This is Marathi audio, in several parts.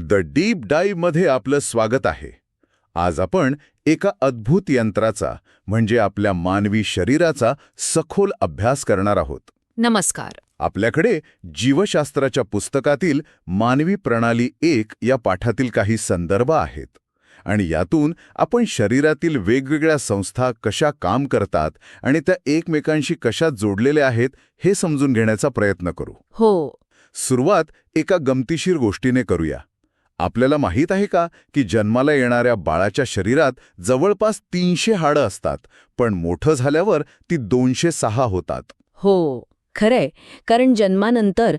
द डीप डाईव्हमध्ये आपलं स्वागत आहे. आज आपण एका अद्भुत यंत्राचा म्हणजे आपल्या मानवी शरीराचा सखोल अभ्यास करणार आहोत. नमस्कार. आपल्याकडे जीवशास्त्राच्या पुस्तकातील मानवी प्रणाली एक या पाठातील काही संदर्भ आहेत. आणि यातून आपण शरीरातील वेगवेगळ्या संस्था कशा काम करतात आणि त्या एकमेकांशी कशा जोडलेल्या आहेत हे समजून घेण्याचा प्रयत्न करू. हो. सुरुवात एका गमतीशीर गोष्टीने करूया. आपल्याला माहीत आहे का की जन्माला येणाऱ्या बाळाच्या शरीरात जवळपास तीनशे हाडं असतात पण मोठं झाल्यावर ती दोनशे सहा होतात. हो खरंय. कारण जन्मानंतर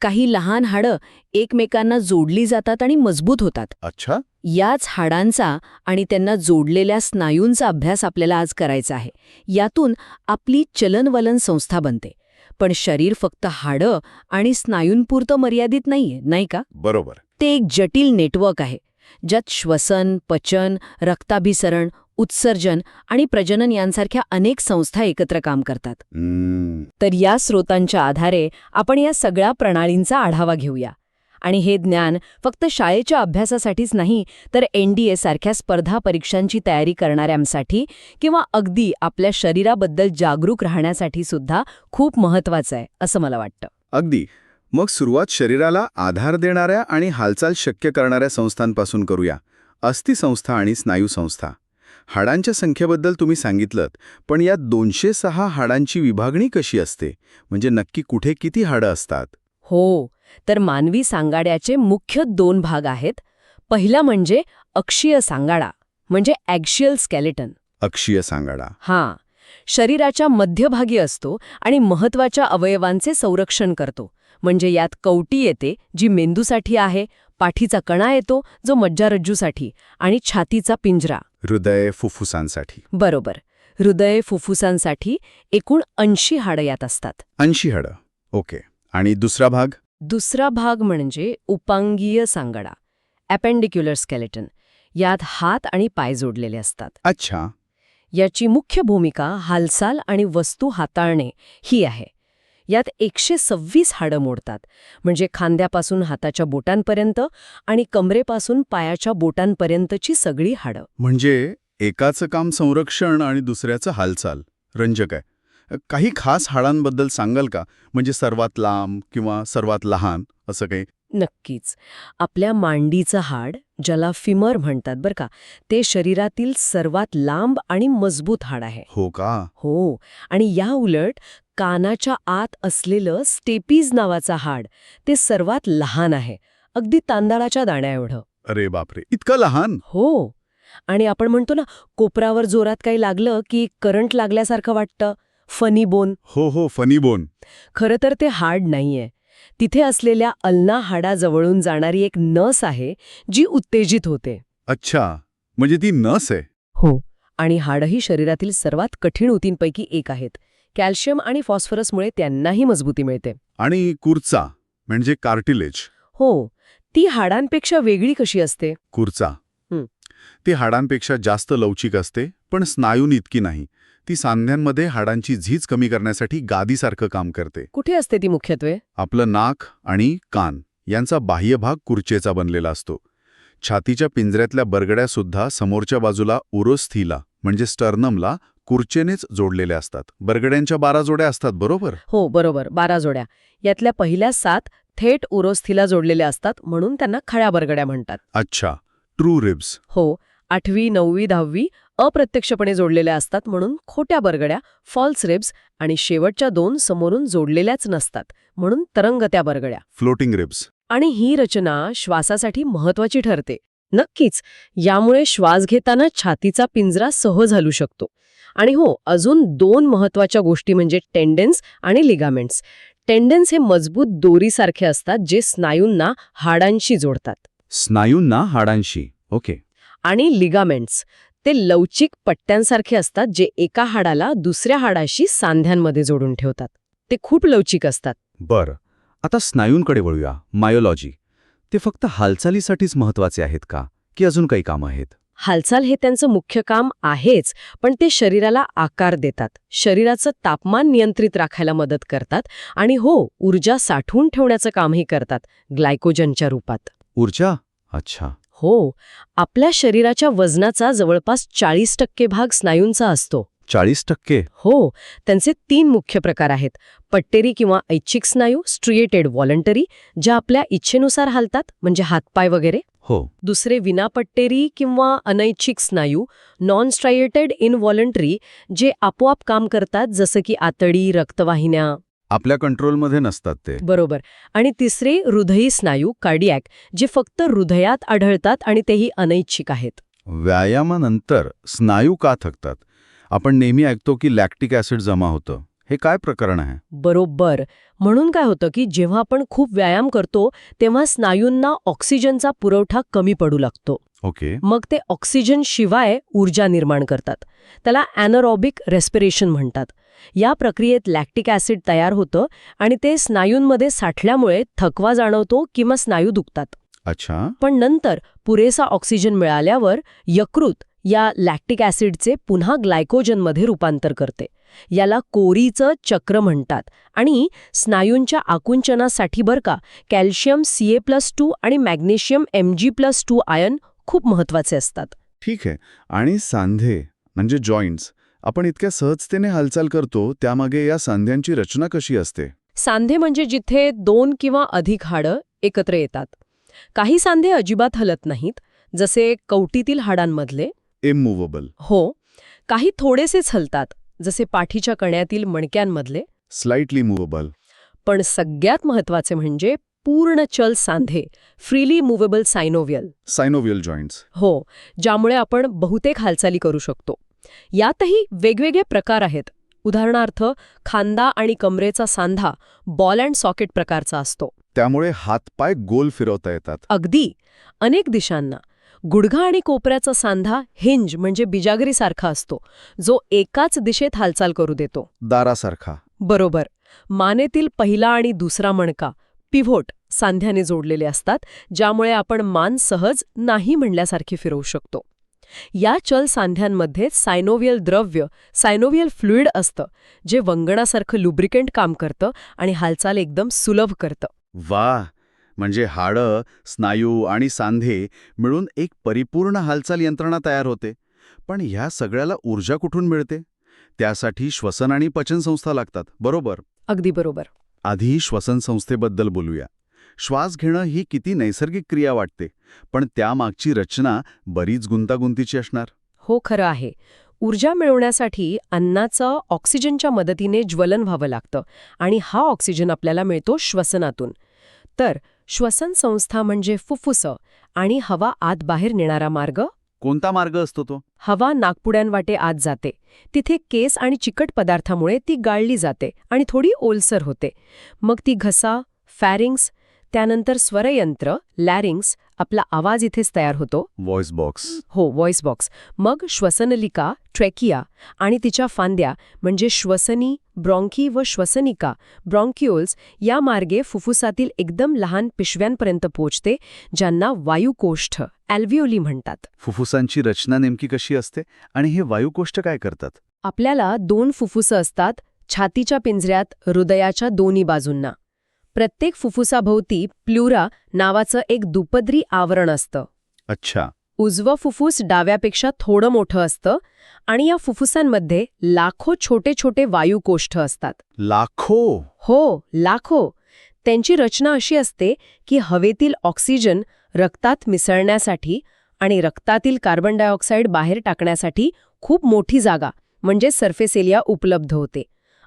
काही लहान हाडं एकमेकांना जोडली जातात आणि मजबूत होतात. अच्छा. याच हाडांचा आणि त्यांना जोडलेल्या स्नायूंचा अभ्यास आपल्याला आज करायचा आहे. यातून आपली चलनवलन संस्था बनते. पण शरीर फक्त हाडं आणि स्नायूंपुरतं मर्यादित नाहीये नाही का? बरोबर. ते एक जटिल नेटवर्क आहे ज्यात श्वसन पचन रक्ताभिसरण उत्सर्जन आणि प्रजनन यांसारख्या अनेक संस्था एकत्र काम करतात. हम्म, तर या स्रोतांच्या आधारे आपण या सगळ्या प्रणालींचा आढावा घेऊया. आणि हे ज्ञान फक्त शाळेच्या अभ्यासासाठीच नाही तर एन डी ए सारख्या स्पर्धा परीक्षांची तयारी करणाऱ्यांसाठी किंवा अगदी आपल्या शरीराबद्दल जागरूक राहण्यासाठी सुद्धा खूप महत्वाचं आहे असं मला वाटतं. अगदी. मग सुरुवात शरीराला आधार देणाऱ्या आणि हालचाल शक्य करणाऱ्या संस्थांपासून करूया. अस्थिसंस्था आणि स्नायू संस्था. हाडांच्या संख्येबद्दल तुम्ही सांगितलं पण यात दोनशे सहा हाडांची विभागणी कशी असते? म्हणजे नक्की कुठे किती हाडं असतात? हो तर मानवी सांगाड्याचे मुख्य दोन भाग आहेत. पहिला म्हणजे अक्षीय सांगाडा म्हणजे ॲक्शियल स्केलेटन. अक्षीय सांगाडा. हां शरीराच्या मध्यभागी असतो आणि महत्त्वाच्या अवयवांचे संरक्षण करतो. म्हणजे यात कवटी येते जी मेंदूसाठी आहे पाठीचा कणा येतो जो मज्जारज्जूसाठी आणि छातीचा पिंजरा. हृदय फुफ्फुसांसाठी. बरोबर. हृदय फुफ्फुसांसाठी एकूण ऐंशी हाडं यात असतात. ऐंशी हाडं. ओके. आणि दुसरा भाग? दुसरा भाग म्हणजे उपांगीय सांगडा अपेंडिक्युलर स्केलेटन. यात हात आणि पाय जोडलेले असतात. अच्छा. याची मुख्य भूमिका हालचाल आणि वस्तू हाताळणे ही आहे. यात एकशे सव्वीस हाडं मोडतात. म्हणजे खांद्यापासून हाताच्या बोटांपर्यंत आणि कमरेपासून पायाच्या बोटांपर्यंतची सगळी हाडं. म्हणजे एकाचं काम संरक्षण आणि दुसऱ्याचं हालचाल. रंजक आहे. काही खास हाडांबद्दल सांगाल का? म्हणजे सर्वात लांब किंवा सर्वात लहान असं काही? नक्कीच. आपल्या मांडीचं हाड ज्याला फिमर म्हणतात बरं का ते शरीरातील सर्वात लांब आणि मजबूत हाड आहे. हो का? हो. आणि या उलट कानाच्या आत असलेलं स्टेपीज नावाचं हाड ते सर्वात लहान आहे. अगदी तांदळाच्या दाण्या एवढं. अरे बापरे इतकं लहान? हो. आणि आपण म्हणतो ना कोपरावर जोरात काही लागलं की करंट लागल्यासारखं वाटतं. Funny bone. हो हो फनी बोन. खरं तर ते हाड नाहीये. तिथे असलेल्या अल्ना हाडाजवळून जाणारी एक नस आहे जी उत्तेजित होते. अच्छा म्हणजे ती नस आहे. हो. आणि हाडही शरीरातील सर्वात कठीण ऊतींपैकी एक आहेत. कॅल्शियम आणि फॉस्फरसमुळे त्यांनाही मजबूती मिळते. आणि कुर्चा म्हणजे कार्टिलेज. हो ती हाडांपेक्षा वेगळी कशी असते? कुर्चा. ती हाडांपेक्षा जास्त लवचिक असते पण स्नायून इतकी नाही. ती सांध्यांमध्ये हाडांची झीज कमी करण्यासाठी गादीसारखं काम करते. कुठे असते ती मुख्यत्वे? आपलं नाक आणि कान यांचा बाह्य भाग कुर्चेचा बनलेला असतो. छातीच्या पिंजऱ्यातल्या बरगड्यासुद्धा समोरच्या बाजूला उरोस्थीला म्हणजे स्टर्नमला कुर्चेनेच जोडलेल्या असतात. बरगड्यांच्या बारा जोड्या असतात बरोबर? हो बरोबर. बारा जोड्या. यातल्या पहिल्या सात थेट उरोस्थीला जोडलेल्या असतात म्हणून त्यांना खळ्या बरगड्या म्हणतात. अच्छा. ट्रू रिब्स हो. आठवी नववी दहावी अप्रत्यक्षपणे जोडलेल्या असतात म्हणून खोट्या बरगड्या फॉल्स रिब्स आणि शेवटच्या दोन समोरून जोडलेल्याच नसतात म्हणून तरंगत्या बरगड्या. फ्लोटिंग रिब्स आणि ही रचना श्वासासाठी महत्वाची ठरते. नक्कीच यामुळे श्वास घेताना छातीचा पिंजरा सहज हलू शकतो. आणि हो अजून दोन महत्त्वाच्या गोष्टी म्हणजे टेंडेन्स आणि लिगामेंट्स. टेंडेन्स हे मजबूत दोरीसारखे असतात जे स्नायूंना हाडांशी जोडतात. स्नायूंना हाडांशी ओके. आणि लिगामेंट्स ते लवचिक पट्ट्यांसारखे असतात जे एका हाडाला दुसऱ्या हाडाशी सांध्यांमध्ये जोडून ठेवतात. ते खूप लवचिक असतात. बरं आता स्नायूंकडे वळूया मायोलॉजी. ते फक्त हालचालीसाठीच महत्त्वाचे आहेत का? की अजून काही कामं आहेत? हालचाल हे त्यांचं मुख्य काम आहेच पण ते शरीराला आकार देतात. शरीराचं तापमान नियंत्रित राखायला मदत करतात आणि हो ऊर्जा साठवून ठेवण्याचं कामही करतात ग्लायकोजनच्या रूपात. ऊर्जा? अच्छा. हो आपल्या शरीराच्या वजनाचा जवळपास चाळीस टक्के भाग स्नायूंचा असतो. चाळीस टक्के. हो त्यांचे तीन मुख्य प्रकार आहेत. पट्टेरी किंवा ऐच्छिक स्नायू स्ट्रिएटेड व्हॉलंटरी ज्या आपल्या इच्छेनुसार हालतात म्हणजे हातपाय वगैरे. हो. दुसरे विनापट्टेरी किंवा अनैच्छिक स्नायू नॉन स्ट्रायटेड इन व्हॉलंटरी जे आपोआप काम करतात जसं की आतडी रक्तवाहिन्या. आपल्या कंट्रोलमध्ये नसतात ते. बरोबर. आणि तिसरे हृदयी स्नायू कार्डियॅक जे फक्त हृदयात आढळतात आणि तेही अनैच्छिक आहेत. व्यायामानंतर स्नायू का थकतात? आपण नेहमी ऐकतो की लॅक्टिक ॲसिड जमा होतं. हे काय प्रकरण आहे? बरोबर. म्हणून काय होतं की जेव्हा आपण खूप व्यायाम करतो तेव्हा स्नायूंना ऑक्सिजनचा पुरवठा कमी पडू लागतो. ओके. मग ते ऑक्सिजन शिवाय ऊर्जा निर्माण करतात. त्याला ॲनरॉबिक रेस्पिरेशन म्हणतात. या प्रक्रियेत लॅक्टिक ॲसिड तयार होतं आणि ते स्नायूंमध्ये साठल्यामुळे थकवा जाणवतो किंवा स्नायू दुखतात. अच्छा. पण नंतर पुरेसा ऑक्सिजन मिळाल्यावर यकृत या लॅक्टिक ॲसिडचे पुन्हा ग्लायकोजनमध्ये रूपांतर करते. याला कोरीचं चक्र म्हणतात आणि स्नायूंच्या आकुंचनासाठी बरं का calcium C A plus two आणि magnesium M G plus two ion खूप महत्त्वाचे असतात. ठीक आहे. आणि सांधे म्हणजे जॉईंट्स आपण इतक्या सहजतेने हालचाल करतो त्यामागे या सांध्यांची रचना कशी असते? सांधे म्हणजे जिथे दोन किंवा अधिक हाडं एकत्र येतात. काही सांधे अजिबात हलत नाहीत जसे कवटीतील हाडांमधले. इममुव्हेबल हो काही थोडेसेच हलतात जसे पाठीच्या कण्यातील मणक्यांमधले. स्लाइटली मुव्हेबल पण सगळ्यात महत्त्वाचे म्हणजे पूर्ण चल सांधे freely movable synovial synovial joints हो ज्यामुळे आपण बहुतेक हालचाली करू शकतो. यातही वेगवेगळे प्रकार आहेत. उदाहरणार्थ खांदा आणि कमरेचा सांधा बॉल अँड सॉकेट प्रकारचा असतो. त्यामुळे हातपाय गोल फिरवता येतात. अगदी. अनेक दिशांना. गुडघा आणि कोपऱ्याचा सांधा हिंज म्हणजे बिजागरीसारखा असतो. जो एकाच दिशेत हालचाल करू देतो. दारासारखा. बरोबर. मानेतील पहिला आणि दुसरा मणका पिव्होट सांध्याने जोडलेले असतात ज्यामुळे आपण मान सहज नाही म्हणल्यासारखी फिरवू शकतो. या चल सांध्यांमध्ये सायनोव्हियल द्रव्य सायनोव्हियल फ्लुइड असतं जे वंगणासारखं लुब्रिकेंट काम करतं आणि हालचाल एकदम सुलभ करतं. वा म्हणजे हाडं स्नायू आणि सांधे मिळून एक परिपूर्ण हालचाल यंत्रणा तयार होते. पण ह्या सगळ्याला ऊर्जा कुठून मिळते? त्यासाठी श्वसन आणि पचनसंस्था लागतात बरोबर? अगदी बरोबर. आधी श्वसनसंस्थेबद्दल बोलूया. श्वास घेणं ही किती नैसर्गिक क्रिया वाटते पण त्यामागची रचना बरीच गुंतागुंतीची असणार. हो खरं आहे. ऊर्जा मिळवण्यासाठी अन्नाचं ऑक्सिजनच्या मदतीने ज्वलन व्हावं लागतं आणि हा ऑक्सिजन आपल्याला मिळतो श्वसनातून. तर श्वसन संस्था म्हणजे फुफ्फुसं आणि हवा आत बाहेर नेणारा मार्ग? कोणता मार्ग असतो तो? हवा नागपुड्यांवाटे आत जाते. तिथे केस आणि चिकट पदार्थामुळे ती गाळली जाते आणि थोडी ओलसर होते. मग ती घसा फॅरिंग्स त्यानंतर स्वरयंत्र लॅरिंग्स आपला आवाज इथेच तयार होतो. व्हॉइस बॉक्स हो व्हॉइस बॉक्स मग श्वसनलिका ट्रॅकिया आणि तिच्या फांद्या म्हणजे श्वसनी ब्रॉन्की व श्वसनिका ब्रॉन्क्युल्स या मार्गे फुफ्फुसातील एकदम लहान पिशव्यांपर्यंत पोचते ज्यांना वायुकोष्ठ ॲल्व्हिओली म्हणतात. फुफ्फुसांची रचना नेमकी कशी असते आणि हे वायुकोष्ठ काय करतात? आपल्याला दोन फुफ्फुसं असतात छातीच्या पिंजऱ्यात हृदयाच्या दोन्ही बाजूंना. प्रत्येक फुफ्फुसाभोवती प्ल्युरा नावाचं एक दुपदरी आवरण असतं. अच्छा. उजवं फुफ्फुस डाव्यापेक्षा थोडं मोठं असतं आणि या फुफ्फुसांमध्ये लाखो छोटे छोटे वायुकोष्ठ असतात. लाखो? हो लाखो. त्यांची रचना अशी असते की हवेतील ऑक्सिजन रक्तात मिसळण्यासाठी आणि रक्तातील कार्बन डायऑक्साईड बाहेर टाकण्यासाठी खूप मोठी जागा म्हणजे सरफेस एरिया उपलब्ध होते.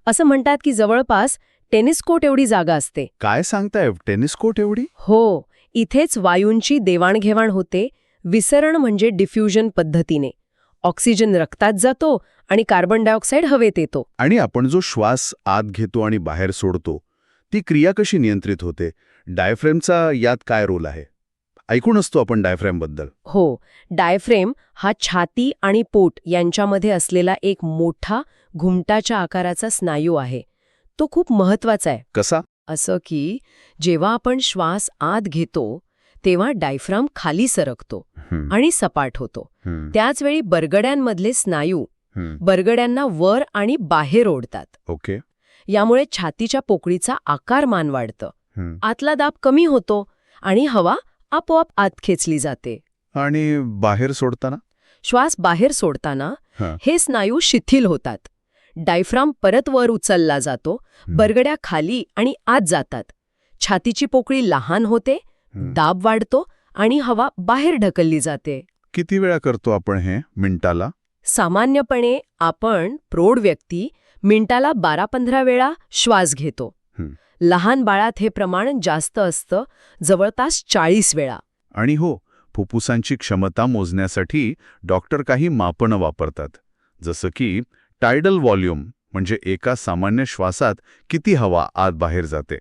असं म्हणतात की जवळपास टेनिस कोर्ट एवढी जागा असते. काय सांगताय टेनिस कोर्ट एवढी? हो इथेच वायूंची देवाणघेवाण होते विसरण म्हणजे डिफ्युजन पद्धतीने. ऑक्सिजन रक्तात जातो आणि कार्बन डायऑक्साईड हवेत येतो. आणि आपण जो श्वास आत घेतो आणि बाहेर सोडतो ती क्रिया कशी नियंत्रित होते? डायफ्रेमचा यात काय रोल आहे? ऐकून असतो आपण डायफ्रेमबद्दल. हो डायफ्रेम हा छाती आणि पोट यांच्यामध्ये असलेला एक मोठा घुमटाच्या आकाराचा स्नायू आहे. तो खूप महत्त्वाचा आहे. कसा? असं की जेव्हा आपण श्वास आत घेतो तेव्हा डायफ्राम खाली सरकतो आणि सपाट होतो. हं, त्याचवेळी बरगड्यांमधले स्नायू. बरगड्यांना वर आणि बाहेर ओढतात. ओके. यामुळे छातीच्या पोकळीचा आकारमान वाढतं. हं. आतला दाब कमी होतो आणि हवा आपोआप आत खेचली जाते. आणि बाहेर सोडताना? श्वास बाहेर सोडताना. हे स्नायू शिथिल होतात. डायफ्राम परत वर उचलला जातो बरगड्या खाली आणि आत जातात. छातीची पोकळी लहान होते. दाब वाढतो आणि हवा बाहेर ढकलली जाते. किती वेळा करतो आपण हे मिनिटाला सामान्यपणे आपण प्रौढ व्यक्ती मिनिटाला बारा पंधरा वेळा श्वास घेतो. लहान बाळात हे प्रमाण जास्त असतं जवळपास चाळीस वेळा. आणि हो फुफ्फुसांची क्षमता मोजण्यासाठी डॉक्टर काही मापनं वापरतात. जसं की टायडल व्हॉल्यूम म्हणजे एका सामान्य श्वासात किती हवा आत बाहेर जाते?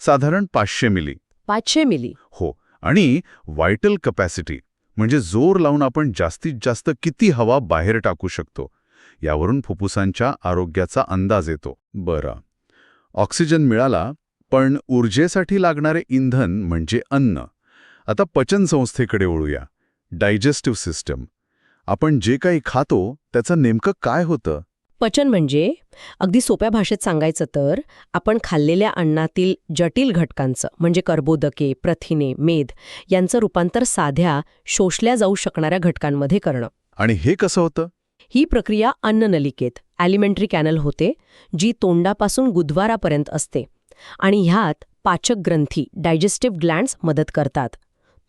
साधारण पाचशे मिली. पाचशे मिली. हो आणि व्हायटल कपॅसिटी म्हणजे जोर लावून आपण जास्तीत जास्त किती हवा बाहेर टाकू शकतो यावरून फुफ्फुसांच्या आरोग्याचा अंदाज येतो. बरं ऑक्सिजन मिळाला पण ऊर्जेसाठी लागणारे इंधन म्हणजे अन्न. आता पचनसंस्थेकडे वळूया. डायजेस्टिव्ह सिस्टम आपण जे काही खातो त्याचं नेमकं काय होतं? पचन म्हणजे अगदी सोप्या भाषेत सांगायचं तर आपण खाल्लेल्या अन्नातील जटिल घटकांचं म्हणजे कर्बोदके प्रथिने मेद यांचं रूपांतर साध्या शोषल्या जाऊ शकणाऱ्या घटकांमध्ये करणं. आणि हे कसं होतं? ही प्रक्रिया अन्ननलिकेत ॲलिमेंटरी कॅनल होते जी तोंडापासून गुदवारापर्यंत असते आणि ह्यात पाचक ग्रंथी डायजेस्टिव्ह ग्लँड्स मदत करतात.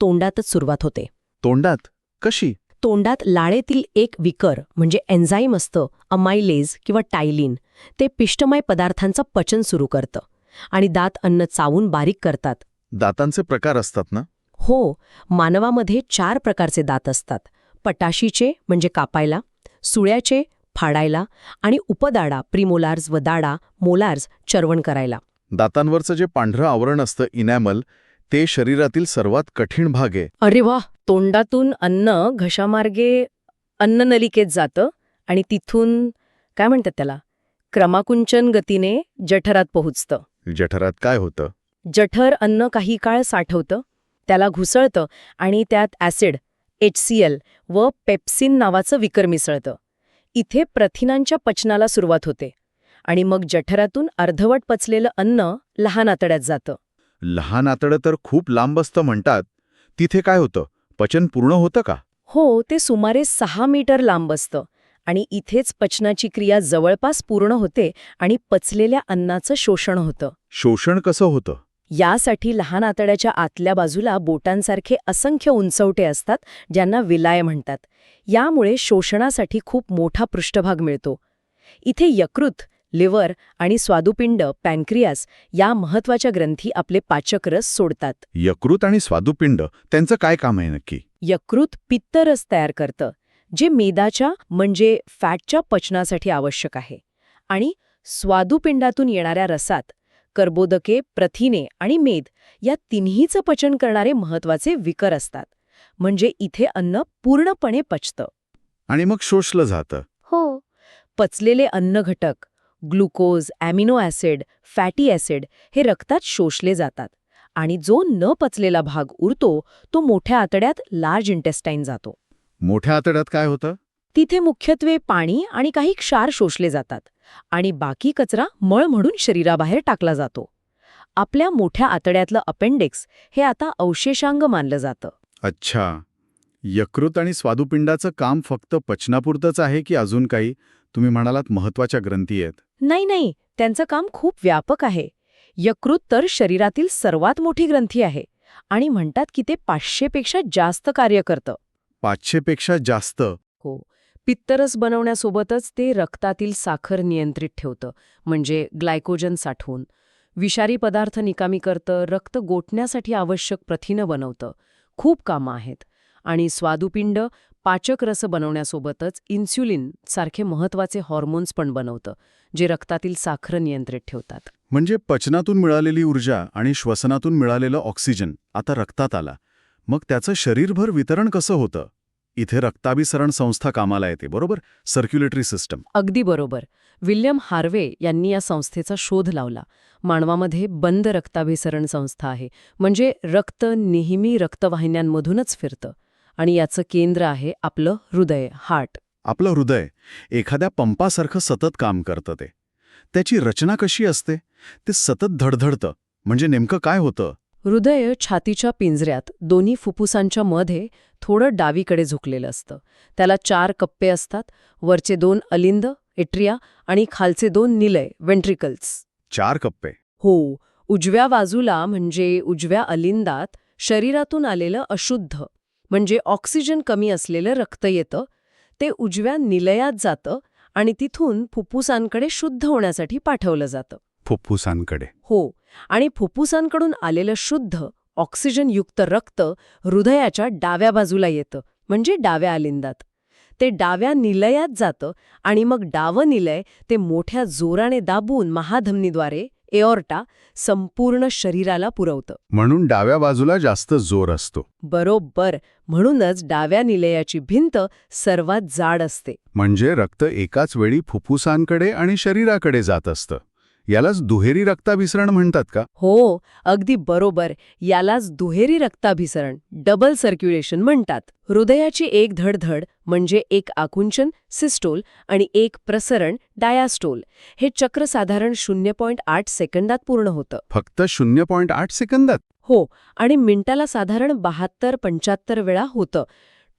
तोंडातच सुरुवात होते. तोंडात? कशी? तोंडात लाळेतील एक विकर म्हणजे एन्झाईम असतं अमायलेज किंवा टायलिन ते पिष्टमय पदार्थांचं पचन सुरू करतं आणि दात अन्न चावून बारीक करतात. दातांचे प्रकार असतात ना? हो मानवामध्ये चार प्रकारचे दात असतात. पटाशीचे म्हणजे कापायला सुळ्याचे फाडायला आणि उपदाडा प्रिमोलार्स व दाडा मोलार्स चरवण करायला. दातांवरचं जे पांढरं आवरण असतं इनॅमल ते शरीरातील सर्वात कठीण भाग आहे. अरे वा तोंडातून अन्न घशामार्गे अन्ननलिकेत जातं आणि तिथून काय म्हणतात त्याला क्रमाकुंचन गतीने जठरात पोहोचतं. जठरात काय होतं? जठर अन्न काही काळ साठवतं त्याला घुसळतं आणि त्यात ॲसिड एच सी एल व पेप्सिन नावाचं विकर मिसळतं. इथे प्रथिनांच्या पचनाला सुरुवात होते आणि मग जठरातून अर्धवट पचलेलं अन्न लहान आतड्यात जातं. लहान आतडं तर खूप लांब असतं म्हणतात तिथे काय होतं? पचन पूर्ण होतं का? हो ते सुमारे सहा मीटर लांब असतं आणि इथेच पचनाची क्रिया जवळपास पूर्ण होते आणि पचलेल्या अन्नाचं शोषण होतं. शोषण कसं होतं? यासाठी लहान आतड्याच्या आतल्या बाजूला बोटांसारखे असंख्य उंचवटे असतात ज्यांना विलाय म्हणतात. यामुळे शोषणासाठी खूप मोठा पृष्ठभाग मिळतो. इथे यकृत लिव्हर आणि स्वादुपिंड पॅनक्रियास या महत्त्वाच्या ग्रंथी आपले पाचक रस सोडतात. यकृत आणि स्वादुपिंड त्यांचं काय काम आहे नक्की? यकृत पित्तरस तयार करतं जे मेदाच्या म्हणजे फॅटच्या पचनासाठी आवश्यक आहे. आणि स्वादुपिंडातून येणाऱ्या रसात कर्बोदके प्रथिने आणि मेद या तिन्हीचं पचन करणारे महत्त्वाचे विकर असतात. म्हणजे इथे अन्न पूर्णपणे पचतं. आणि मग शोषलं जातं. हो. पचलेले अन्न घटक glucose amino acid fatty acid हे रक्तात शोषले जातात आणि जो न पचलेला भाग उरतो तो मोठ्या आतड्यात लार्ज इंटेस्टाईन जातो. मोठ्या आतड्यात काय होतं? तिथे मुख्यत्वे पाणी आणि काही क्षार शोषले जातात आणि बाकी कचरा मळ म्हणून शरीराबाहेर टाकला जातो. आपल्या मोठ्या आतड्यातलं अपेंडिक्स हे आता अवशेषांग मानलं जातं. अच्छा. यकृत आणि स्वादुपिंडाचं काम फक्त पचनापुरतंच आहे की अजून काही? तुम्ही म्हणालात महत्त्वाच्या ग्रंथी आहेत. नाही नाही. त्यांचं काम खूप व्यापक आहे. यकृत तर शरीरातील सर्वात मोठी ग्रंथी आहे. आणि म्हणतात की ते पाचशेपेक्षा जास्त कार्य करतं. पाचशेपेक्षा जास्त? हो. पित्तरस बनवण्यासोबतच ते रक्तातील साखर नियंत्रित ठेवतं म्हणजे ग्लायकोजन साठवून. विषारी पदार्थ निकामी करतं रक्त गोठण्यासाठी आवश्यक प्रथिनं बनवतं. खूप कामं आहेत. आणि स्वादुपिंड पाचक रस बनवण्यासोबतच इन्स्युलिन सारखे महत्त्वाचे हॉर्मोन्स पण बनवतं जे रक्तातील साखर नियंत्रित ठेवतात. म्हणजे पचनातून मिळालेली ऊर्जा आणि श्वसनातून मिळालेलं ऑक्सिजन आता रक्तात आला. मग त्याचं शरीरभर वितरण कसं होतं? इथे रक्ताभिसरण संस्था कामाला येते बरोबर? सर्क्युलेटरी सिस्टम अगदी बरोबर. विल्यम हार्वे यांनी या संस्थेचा शोध लावला. मानवामध्ये बंद रक्ताभिसरण संस्था आहे. म्हणजे रक्त नेहमी रक्तवाहिन्यांमधूनच फिरतं. आणि याचं केंद्र आहे आपलं हृदय हार्ट. आपलं हृदय एखाद्या पंपासारखं सतत काम करतं ते. त्याची रचना कशी असते? ते सतत धडधडतं. म्हणजे नेमकं काय होतं? हृदय छातीच्या पिंजऱ्यात दोन्ही फुफ्फुसांच्या मध्ये थोडं डावीकडे झुकलेलं असतं. त्याला चार कप्पे असतात. वरचे दोन अलिंद एट्रिया आणि खालचे दोन निलय वेंट्रिकल्स. चार कप्पे. हो उजव्या बाजूला म्हणजे उजव्या अलिंदात शरीरातून आलेलं अशुद्ध. म्हणजे ऑक्सिजन कमी असलेलं रक्त येतं ते उजव्या निलयात जातं आणि तिथून फुफ्फुसांकडे शुद्ध होण्यासाठी पाठवलं जातं. फुफ्फुसांकडे. हो आणि फुफ्फुसांकडून आलेलं शुद्ध ऑक्सिजनयुक्त रक्त हृदयाच्या डाव्या बाजूला येतं म्हणजे डाव्या अलिंदात. ते डाव्या निलयात जातं आणि मग डावं निलय ते मोठ्या जोराने दाबून महाधमनीद्वारे एओर्टा संपूर्ण शरीराला पुरवतं. म्हणून डाव्या बाजूला जास्त जोर असतो. बरोबर. म्हणूनच डाव्या निलयाची भिंत सर्वात जाड असते. म्हणजे रक्त एकाच वेळी फुफ्फुसांकडे आणि शरीराकडे जात असतं. यालाच दुहेरी रक्ताभिसरण म्हणतात का? हो अगदी बरोबर. यालाच दुहेरी रक्ताभिसरण डबल सर्क्युलेशन म्हणतात. हृदयाची एक धडधड म्हणजे एक आकुंचन सिस्टोल आणि एक प्रसरण डायास्टोल हे चक्र साधारण शून्य पॉईंट आठ सेकंदात पूर्ण होतं. फक्त शून्य पॉईंट आठ सेकंदात? हो आणि मिनिटाला साधारण बहात्तर पंच्याहत्तर वेळा होतं.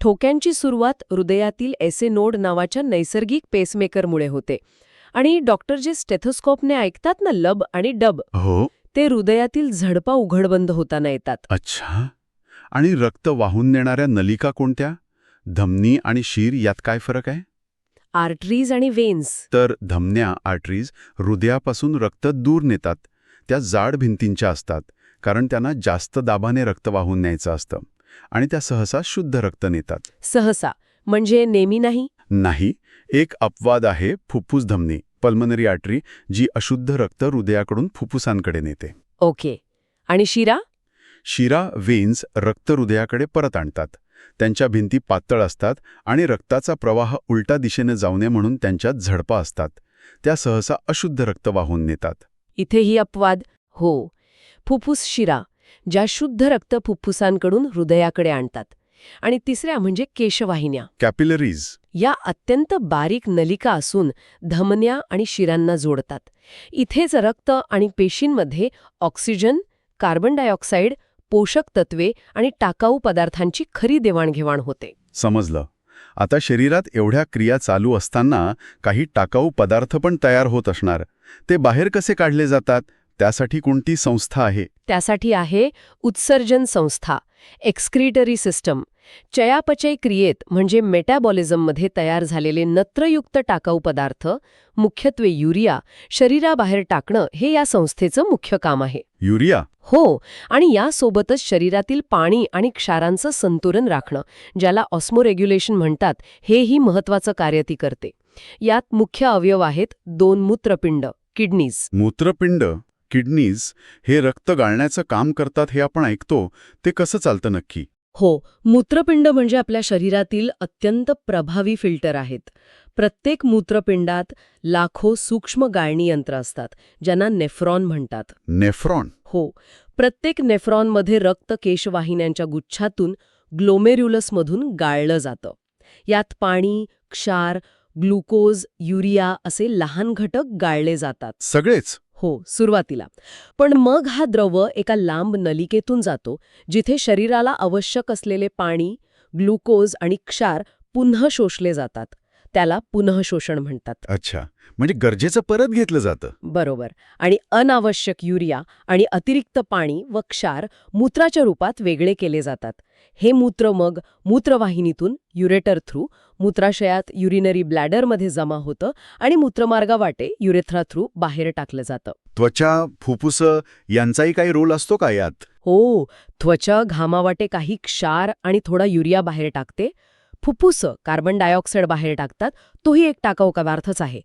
ठोक्यांची सुरुवात हृदयातील एसे नोड नावाच्या नैसर्गिक पेसमेकरमुळे होते. आणि डॉक्टर जे स्टेथोस्कोपने ऐकतात ना लब आणि डब हो. ते हृदयातील झडपा उघडबंद होताना येतात. अच्छा. आणि रक्त वाहून नेणाऱ्या नलिका कोणत्या? धमनी आणि शीर यात काय फरक आहे? आर्टरीज आणि वेन्स. तर धमन्या आर्टरीज हृदयापासून रक्त दूर नेतात. त्या जाड भिंतींच्या असतात कारण त्यांना जास्त दाबाने रक्त वाहून न्यायचं असतं. आणि त्या सहसा शुद्ध रक्त नेतात. सहसा. म्हणजे नेहमी नाही नाही एक अपवाद आहे फुफ्फुस धमनी पल्मनरी आर्टरी जी अशुद्ध रक्त हृदयाकडून फुफ्फुसांकडे नेते. ओके. आणि शिरा? शिरा वेन्स रक्त हृदयाकडे परत आणतात. त्यांच्या भिंती पातळ असतात आणि रक्ताचा प्रवाह उलटा दिशेने जाऊ नये म्हणून त्यांच्यात झडपा असतात. त्या सहसा अशुद्ध रक्त वाहून नेतात. इथेही अपवाद? हो. फुफ्फुस शिरा ज्या शुद्ध रक्त फुफ्फुसांकडून हृदयाकडे आणतात. आणि तिसऱ्या म्हणजे केशवाहिन्या. कॅपिलरीज या अत्यंत बारीक नलिका असून धमन्या आणि शिरांना जोडतात. इथेच रक्त आणि पेशींमध्ये ऑक्सिजन कार्बन डायऑक्साईड पोषक तत्वे आणि टाकाऊ पदार्थांची खरी देवाणघेवाण होते. समजलं. आता शरीरात एवढ्या क्रिया चालू असताना काही टाकाऊ पदार्थ पण तयार होत असणार. ते बाहेर कसे काढले जातात? त्यासाठी कोणती संस्था आहे? त्यासाठी आहे उत्सर्जन संस्था एक्स्क्रिटरी सिस्टम चयापचय क्रियेत म्हणजे मेटॅबॉलिझममध्ये तयार झालेले नत्रयुक्त टाकाऊ पदार्थ मुख्यत्वे युरिया शरीराबाहेर टाकणं हे या संस्थेचं मुख्य काम आहे. युरिया? हो आणि यासोबतच शरीरातील पाणी आणि क्षारांचं संतुलन राखणं ज्याला ऑस्मोरेग्युलेशन म्हणतात हेही महत्वाचं कार्य ती करते. यात मुख्य अवयव आहेत दोन मूत्रपिंड किडनीज. मूत्रपिंड? किडनीज हे रक्त गाळण्याचं काम करतात हे आपण ऐकतो ते कसं चालतं नक्की? हो मूत्रपिंड म्हणजे आपल्या शरीरातील अत्यंत प्रभावी फिल्टर आहेत. प्रत्येक मूत्रपिंडात लाखो सूक्ष्म गाळणी यंत्र असतात ज्यांना नेफ्रॉन म्हणतात. नेफ्रॉन? हो प्रत्येक नेफ्रॉनमध्ये रक्त केशवाहिन्यांच्या गुच्छातून ग्लोमेर्युलसमधून गाळलं जातं. यात पाणी क्षार ग्लुकोज युरिया असे लहान घटक गाळले जातात. सगळेच? हो सुरुवातीला. पण मग हा द्रव एका लांब नलिकेतून जातो जिथे शरीराला आवश्यक असलेले पाणी ग्लुकोज आणि क्षार पुन्हा शोषले जातात. त्याला पुनःशोषण म्हणतात. अच्छा. म्हणजे गरजेचं परत घेतलं जातं. बरोबर. आणि अनावश्यक युरिया आणि अतिरिक्त पाणी व क्षार मूत्राच्या रूपात वेगळे केले जातात. हे मूत्र मग मूत्रवाहिनीतून युरेटर थ्रू मूत्राशयात युरिनरी ब्लॅडरमध्ये जमा होतं आणि मूत्रमार्गावाटे युरेथ्रा थ्रू बाहेर टाकलं जातं. त्वचा फुफ्फुस यांचाही काही रोल असतो का यात? हो. त्वचा घामावाटे काही क्षार आणि थोडा युरिया बाहेर टाकते. फुफ्फुस कार्बन डायऑक्साईड बाहेर टाकतात तोही एक टाकाऊ पदार्थच आहे.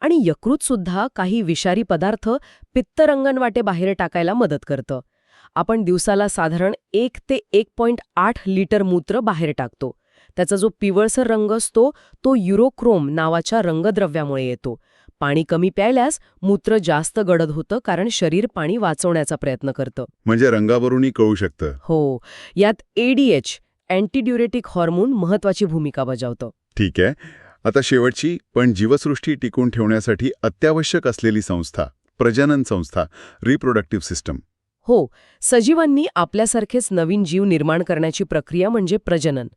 आणि यकृतसुद्धा काही विषारी पदार्थ पित्तरंगणवाटे बाहेर टाकायला मदत करतं. आपण दिवसाला साधारण एक ते एक पॉईंट आठ लिटर मूत्र बाहेर टाकतो. त्याचा जो पिवळसर रंग असतो तो युरोक्रोम नावाच्या रंगद्रव्यामुळे येतो. पाणी कमी प्यायल्यास मूत्र जास्त गडद होतं कारण शरीर पाणी वाचवण्याचा प्रयत्न करतं. म्हणजे रंगावरूनही कळू शकतं. हो. यात एडीएच अँटीड्युरेटिक हॉर्मोन महत्वाची भूमिका बजावतं. ठीक आहे. आता शेवटची पण जीवसृष्टी टिकून ठेवण्यासाठी अत्यावश्यक असलेली संस्था प्रजनन संस्था रिप्रोडक्टिव्ह सिस्टम हो सजीवांनी आपल्यासारखेच नवीन जीव निर्माण करण्याची प्रक्रिया म्हणजे प्रजनन.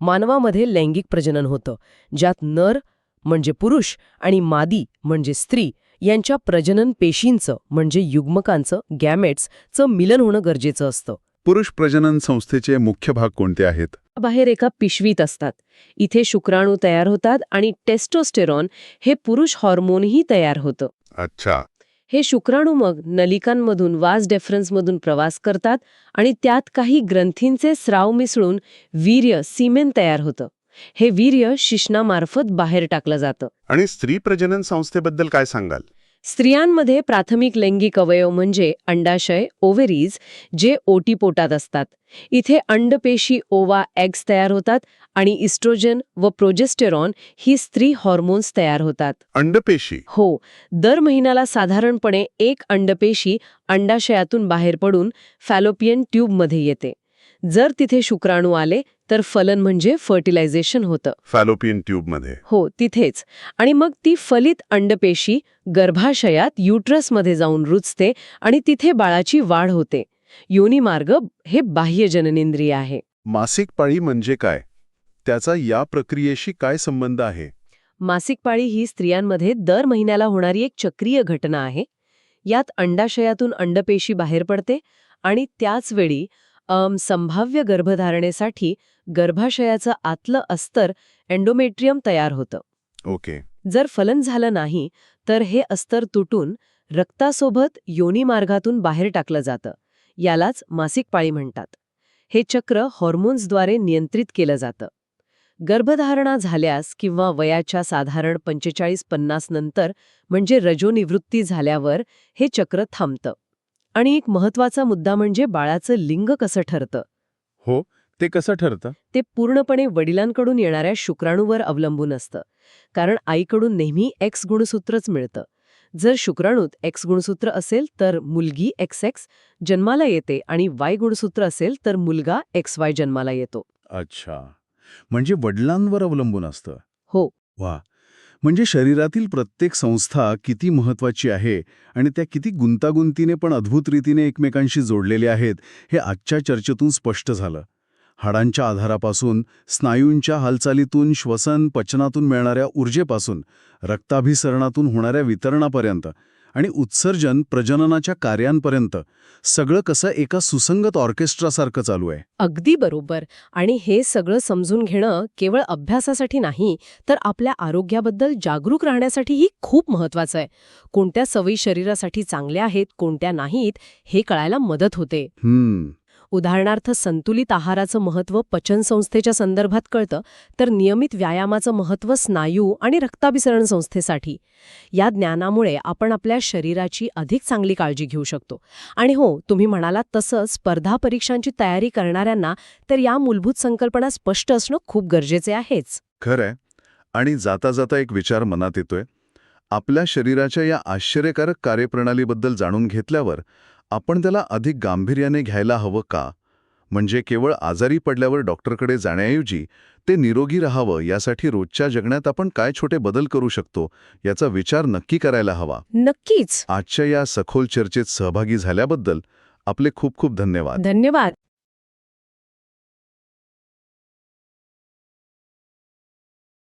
मानवामध्ये लैंगिक प्रजनन होतं ज्यात नर म्हणजे पुरुष आणि मादी म्हणजे स्त्री यांच्या प्रजनन पेशींचं म्हणजे युग्मकांचं गॅमेट्सचं मिलन होणं गरजेचं असतं. पुरुष प्रजनन संस्थेचे मुख्य भाग कोणते आहेत? बाहेर एका पिशवीत असतात. इथे शुक्राणू तयार होतात आणि टेस्टोस्टेरॉन हे पुरुष हॉर्मोनही तयार होतं. अच्छा. हे शुक्राणू मग नलिकांमधून वास डेफरन्समधून प्रवास करतात आणि त्यात काही ग्रंथींचे स्राव मिसळून वीर्य सिमेन तयार होतं. हे वीर्य शिश्नामार्फत बाहेर टाकलं जातं. आणि स्त्री प्रजनन संस्थेबद्दल काय सांगाल? स्त्रियांमध्ये प्राथमिक लैंगिक अवयव म्हणजे अंडाशय ओव्हेरीज जे ओटीपोटात असतात. इथे अंडपेशी ओवा एग्स तयार होतात आणि इस्ट्रोजन व प्रोजेस्टेरॉन ही स्त्री हॉर्मोन्स तयार होतात. अंडपेशी हो दर महिन्याला साधारणपणे एक अंडपेशी अंडाशयातून बाहेर पडून फॅलोपियन ट्यूबमध्ये येते. जर तिथे शुक्राणू आले तर फलन म्हणजे फर्टिलायझेशन होतं. फॅलोपियन ट्यूबमध्ये हो तिथेच. आणि मग ती फलित अंडपेशी गर्भाशयात युट्रसमध्ये जाऊन रुजते आणि तिथे बाळाची वाढ होते. योनिमार्ग हे बाह्य जननेंद्रिय आहे. मासिक पाळी म्हणजे काय? त्याचा या प्रक्रियेशी काय संबंध आहे? मासिक पाळी ही स्त्रियांमध्ये दर महिन्याला होणारी एक चक्रीय घटना आहे. यात अंडाशयातून अंडपेशी बाहेर पडते आणि त्याच वेळी संभाव्य गर्भधारणेसाठी गर्भाशयाचं आतलं अस्तर एंडोमेट्रियम तयार होतं. ओके. जर फलन झालं नाही तर हे अस्तर तुटून रक्तासोबत योनिमार्गातून बाहेर टाकलं जातं. यालाच मासिक पाळी म्हणतात. हे चक्र हॉर्मोन्सद्वारे नियंत्रित केलं जातं. गर्भधारणा झाल्यास किंवा वयाच्या साधारण पंचेचाळीस पन्नास नंतर म्हणजे रजोनिवृत्ती झाल्यावर हे चक्र थांबतं. आणि एक महत्त्वाचा मुद्दा म्हणजे बाळाचं लिंग कसं ठरतं. हो ते कसं ठरतं? ते पूर्णपणे वडिलांकडून येणाऱ्या शुक्राणूवर अवलंबून असतं. कारण आईकडून नेहमी एक्स गुणसूत्रच मिळतं. जर शुक्राणूत एक्स गुणसूत्र असेल तर मुलगी एक्स एक्स जन्माला येते आणि वाय गुणसूत्र असेल तर मुलगा एक्स वाय जन्माला येतो. अच्छा. म्हणजे वडिलांवर अवलंबून असतं. हो. वा. म्हणजे शरीरातील प्रत्येक संस्था किती महत्वाची आहे आणि त्या किती गुंतागुंतीने पण अद्भुत रीतीने एकमेकांशी जोडलेल्या आहेत हे आजच्या चर्चेतून स्पष्ट झालं. हाडांच्या आधारापासून स्नायूंच्या हालचालीतून श्वसन पचनातून मिळणाऱ्या ऊर्जेपासून रक्ताभिसरणातून होणाऱ्या वितरणापर्यंत आणि उत्सर्जन प्रजननाच्या कार्यांपर्यंत. सगळं कसं एका सुसंगत ऑर्केस्ट्रासारखं चालू आहे. अगदी बरोबर. आणि हे सगळं समजून घेणं केवळ अभ्यासासाठी नाही तर आपल्या आरोग्याबद्दल जागरूक राहण्यासाठीही खूप महत्वाचं आहे. कोणत्या सवयी शरीरासाठी चांगल्या आहेत कोणत्या नाहीत हे कळायला मदत होते. हम्म. उदाहरणार्थ संतुलित आहाराचं महत्त्व पचनसंस्थेच्या संदर्भात कळतं तर नियमित व्यायामाचं महत्त्व स्नायू आणि रक्ताभिसरण संस्थेसाठी. या ज्ञानामुळे आपण आपल्या शरीराची अधिक चांगली काळजी घेऊ शकतो. आणि हो तुम्ही म्हणालात तसं स्पर्धा परीक्षांची तयारी करणाऱ्यांना तर या मूलभूत संकल्पना स्पष्ट असणं खूप गरजेचे आहेच. खरंय. आणि जाता जाता एक विचार मनात येतोय. आपल्या शरीराच्या या आश्चर्यकारक कार्यप्रणालीबद्दल जाणून घेतल्यावर आपण त्याला अधिक गांभीर्याने घ्यायला हवं का? म्हणजे केवळ आजारी पडल्यावर डॉक्टरकडे जाण्याऐवजी ते निरोगी राहावं यासाठी रोजच्या जगण्यात आपण काय छोटे बदल करू शकतो याचा विचार नक्की करायला हवा. नक्कीच. आजच्या या सखोल चर्चेत सहभागी झाल्याबद्दल आपले खूप खूप धन्यवाद. धन्यवाद.